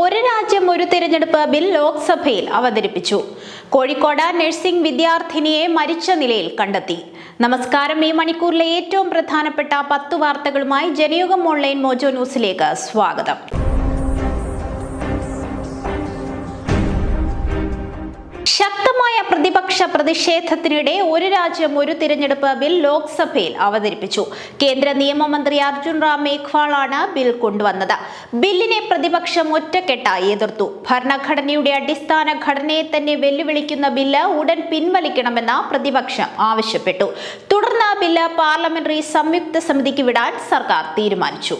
ഒരു രാജ്യം ഒരു തിരഞ്ഞെടുപ്പ് ബിൽ ലോക്സഭയിൽ അവതരിപ്പിച്ചു. കോഴിക്കോട് നഴ്സിംഗ് വിദ്യാർത്ഥിനിയെ മരിച്ച നിലയിൽ കണ്ടെത്തി. നമസ്കാരം. ഈ മണിക്കൂറിലെ ഏറ്റവും പ്രധാനപ്പെട്ട പത്ത് വാർത്തകളുമായി ജനയുഗം ഓൺലൈൻ മോജോ ന്യൂസിലേക്ക് സ്വാഗതം. ശക്തമായ പ്രതിപക്ഷ പ്രതിഷേധത്തിനിടെ ഒരു രാജ്യം ഒരു തിരഞ്ഞെടുപ്പ് ബിൽ ലോക്സഭയിൽ അവതരിപ്പിച്ചു. കേന്ദ്ര നിയമമന്ത്രി അർജുൻ റാം മേഘ്വാളാണ് ബിൽ കൊണ്ടുവന്നത്. ബില്ലിനെ പ്രതിപക്ഷം ഒറ്റക്കെട്ടായി എതിർത്തു. ഭരണഘടനയുടെ അടിസ്ഥാന ഘടനയെ തന്നെ വെല്ലുവിളിക്കുന്ന ബില്ല് ഉടൻ പിൻവലിക്കണമെന്ന് പ്രതിപക്ഷം ആവശ്യപ്പെട്ടു. തുടർന്ന് ബില്ല് പാർലമെന്ററി സംയുക്ത സമിതിക്ക് വിടാൻ സർക്കാർ തീരുമാനിച്ചു.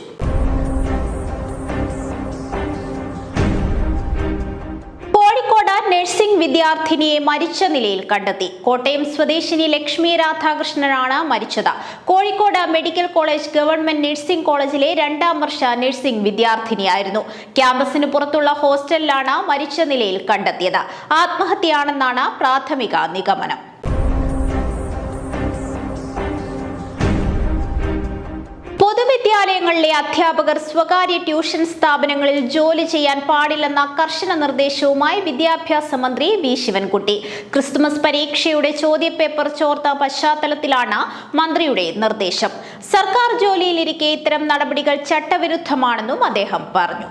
നഴ്സിംഗ് വിദ്യാർത്ഥിനിയെ മരിച്ച നിലയിൽ കണ്ടെത്തി. കോട്ടയം സ്വദേശിനി ലക്ഷ്മി രാധാകൃഷ്ണനാണ് മരിച്ചത്. Kozhikode medical college government nursing കോളേജിലെ രണ്ടാം വർഷ നഴ്സിംഗ് വിദ്യാർത്ഥിനിയായിരുന്നു. ക്യാമ്പസിന് പുറത്തുള്ള ഹോസ്റ്റലിലാണ് മരിച്ച നിലയിൽ കണ്ടെത്തിയത്. ആത്മഹത്യയാണെന്നാണ് പ്രാഥമിക നിഗമനം. പൊതുവിദ്യാലയങ്ങളിലെ അധ്യാപകർ സ്വകാര്യ ട്യൂഷൻ സ്ഥാപനങ്ങളിൽ ജോലി ചെയ്യാൻ പാടില്ലെന്ന കർശന നിർദ്ദേശവുമായി വിദ്യാഭ്യാസ മന്ത്രി വി. ശിവൻകുട്ടി. ക്രിസ്തുമസ് പരീക്ഷയുടെ ചോദ്യപേപ്പർ ചോർത്ത പശ്ചാത്തലത്തിലാണ് മന്ത്രിയുടെ നിർദ്ദേശം. സർക്കാർ ജോലിയിലിരിക്കെ ഇത്തരം നടപടികൾ ചട്ടവിരുദ്ധമാണെന്നും അദ്ദേഹം പറഞ്ഞു.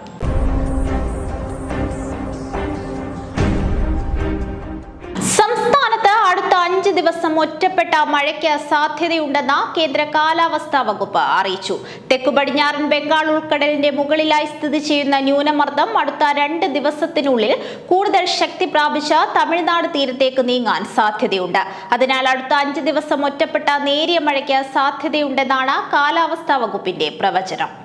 ദിവസം ഒറ്റപ്പെട്ട മഴയ്ക്ക് സാധ്യതയുണ്ടെന്ന് കേന്ദ്ര കാലാവസ്ഥാ വകുപ്പ് അറിയിച്ചു. തെക്കു പടിഞ്ഞാറൻ ബംഗാൾ ഉൾക്കടലിന്റെ മുകളിലായി സ്ഥിതി ചെയ്യുന്ന ന്യൂനമർദ്ദം അടുത്ത രണ്ട് ദിവസത്തിനുള്ളിൽ കൂടുതൽ ശക്തി പ്രാപിച്ച തമിഴ്നാട് തീരത്തേക്ക് നീങ്ങാൻ സാധ്യതയുണ്ട്. അതിനാൽ അടുത്ത അഞ്ച് ദിവസം ഒറ്റപ്പെട്ട നേരിയ മഴയ്ക്ക് സാധ്യതയുണ്ടെന്നാണ് കാലാവസ്ഥാ വകുപ്പിന്റെ പ്രവചനം.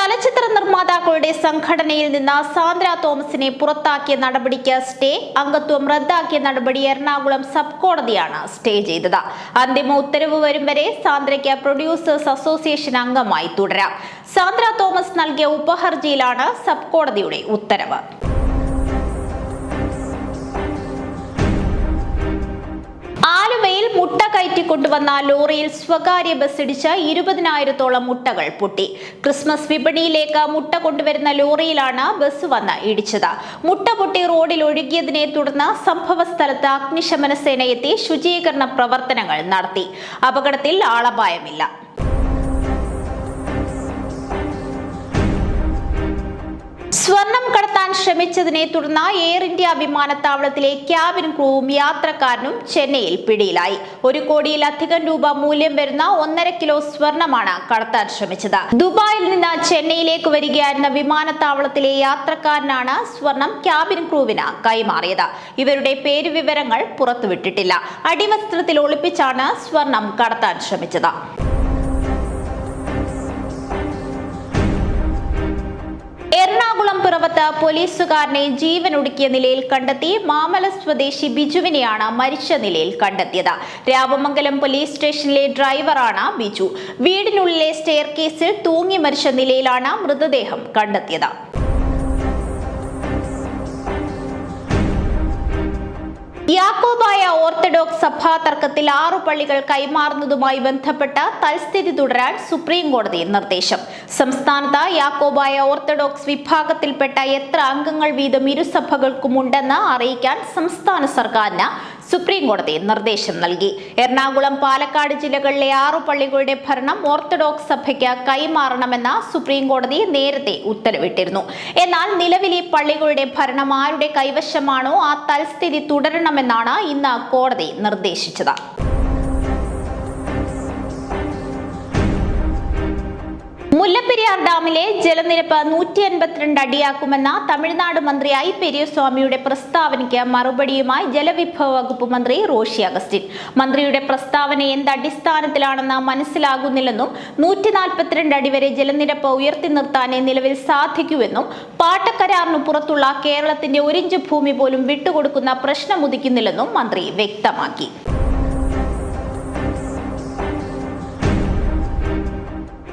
ചലച്ചിത്ര നിർമ്മാതാക്കളുടെ സംഘടനയിൽ നിന്ന് സാന്ദ്ര തോമസിനെ പുറത്താക്കിയ നടപടിക്ക് സ്റ്റേ അംഗത്വം റദ്ദാക്കിയ നടപടി എറണാകുളം സബ് കോടതിയാണ് സ്റ്റേ ചെയ്തത്. അന്തിമ ഉത്തരവ് വരും വരെ സാന്ദ്രയ്ക്ക് പ്രൊഡ്യൂസേഴ്സ് അസോസിയേഷൻ അംഗമായി തുടരാം. സാന്ദ്ര തോമസ് നൽകിയ ഉപഹർജിയിലാണ് സബ് കോടതിയുടെ ഉത്തരവ്. കയറ്റിക്കൊണ്ടുവന്ന ലോറിയിൽ സ്വകാര്യ ബസ് ഇടിച്ച് ഇരുപതിനായിരത്തോളം മുട്ടകൾ പൊട്ടി. ക്രിസ്മസ് വിപണിയിലേക്ക് മുട്ട കൊണ്ടുവരുന്ന ലോറിയിലാണ് ബസ് വന്ന് ഇടിച്ചത്. മുട്ട പൊട്ടി റോഡിൽ ഒഴുകിയതിനെ തുടർന്ന് സംഭവ സ്ഥലത്ത് അഗ്നിശമന സേന എത്തി ശുചീകരണ പ്രവർത്തനങ്ങൾ നടത്തി. അപകടത്തിൽ ആളപായമില്ല. സ്വർണം കടത്താൻ ശ്രമിച്ചതിനെ തുടർന്ന് എയർ ഇന്ത്യ വിമാനത്താവളത്തിലെ ക്യാബിൻ ക്രൂവും യാത്രക്കാരനും ചെന്നൈയിൽ പിടിയിലായി. ഒരു കോടിയിലധികം രൂപ മൂല്യം വരുന്ന ഒന്നര കിലോ സ്വർണമാണ് കടത്താൻ ശ്രമിച്ചത്. ദുബായിൽ നിന്ന് ചെന്നൈയിലേക്ക് വരികയായിരുന്ന വിമാനത്താവളത്തിലെ യാത്രക്കാരനാണ് സ്വർണം ക്യാബിൻ ക്രൂവിന് കൈമാറിയത്. ഇവരുടെ പേര് വിവരങ്ങൾ പുറത്തുവിട്ടിട്ടില്ല. അടിവസ്ത്രത്തിൽ ഒളിപ്പിച്ചാണ് സ്വർണം കടത്താൻ ശ്രമിച്ചത്. പിറവത്ത് പോലീസുകാരനെ ജീവനൊടുക്കിയ നിലയിൽ കണ്ടെത്തി മാമല സ്വദേശി ബിജുവിനെയാണ് മരിച്ച നിലയിൽ കണ്ടെത്തിയത്. രാമമംഗലം പോലീസ് സ്റ്റേഷനിലെ ഡ്രൈവറാണ് ബിജു. വീടിനുള്ളിലെ സ്റ്റെയർ കേസിൽ തൂങ്ങി മരിച്ച നിലയിലാണ് മൃതദേഹം കണ്ടെത്തിയത്. യാക്കോബായ ഓർത്തഡോക്സ് സഭാ തർക്കത്തിൽ ആറു പള്ളികൾ കൈമാറുന്നതുമായി ബന്ധപ്പെട്ട തൽസ്ഥിതി തുടരാൻ സുപ്രീം കോടതി നിർദ്ദേശം. സംസ്ഥാനത്ത് യാക്കോബായ ഓർത്തഡോക്സ് വിഭാഗത്തിൽപ്പെട്ട എത്ര അംഗങ്ങൾ വീതം ഇരുസഭകൾക്കും ഉണ്ടെന്ന് അറിയിക്കാൻ സംസ്ഥാന സർക്കാരിന് സുപ്രീം കോടതി നിർദ്ദേശം നൽകി. എറണാകുളം പാലക്കാട് ജില്ലകളിലെ ആറു പള്ളികളുടെ ഭരണം ഓർത്തഡോക്സ് സഭയ്ക്ക് കൈമാറണമെന്ന സുപ്രീം കോടതി നേരത്തെ ഉത്തരവിട്ടിരുന്നു. എന്നാൽ നിലവിലെ പള്ളികളുടെ ഭരണം ആരുടെ കൈവശമാണോ ആ തൽസ്ഥിതി തുടരണമെന്നാണ് ഇന്ന് കോടതി നിർദ്ദേശിച്ചത്. മുല്ലപ്പെരിയാർ ഡാമിലെ ജലനിരപ്പ് നൂറ്റി അൻപത്തിരണ്ട് അടിയാക്കുമെന്ന തമിഴ്നാട് മന്ത്രി ഐ പെരിയസ്വാമിയുടെ പ്രസ്താവനയ്ക്ക് മറുപടിയുമായി ജലവിഭവ വകുപ്പ് മന്ത്രി റോഷി അഗസ്റ്റിൻ. മന്ത്രിയുടെ പ്രസ്താവന എന്ത് അടിസ്ഥാനത്തിലാണെന്ന് മനസ്സിലാകുന്നില്ലെന്നും നൂറ്റി നാൽപ്പത്തിരണ്ട് അടി വരെ ജലനിരപ്പ് ഉയർത്തി നിർത്താനേ നിലവിൽ സാധിക്കൂവെന്നും പാട്ടക്കരാറിന് പുറത്തുള്ള കേരളത്തിന്റെ ഒരിഞ്ച് ഭൂമി പോലും വിട്ടുകൊടുക്കുന്ന പ്രശ്നമുദിക്കുന്നില്ലെന്നും മന്ത്രി വ്യക്തമാക്കി.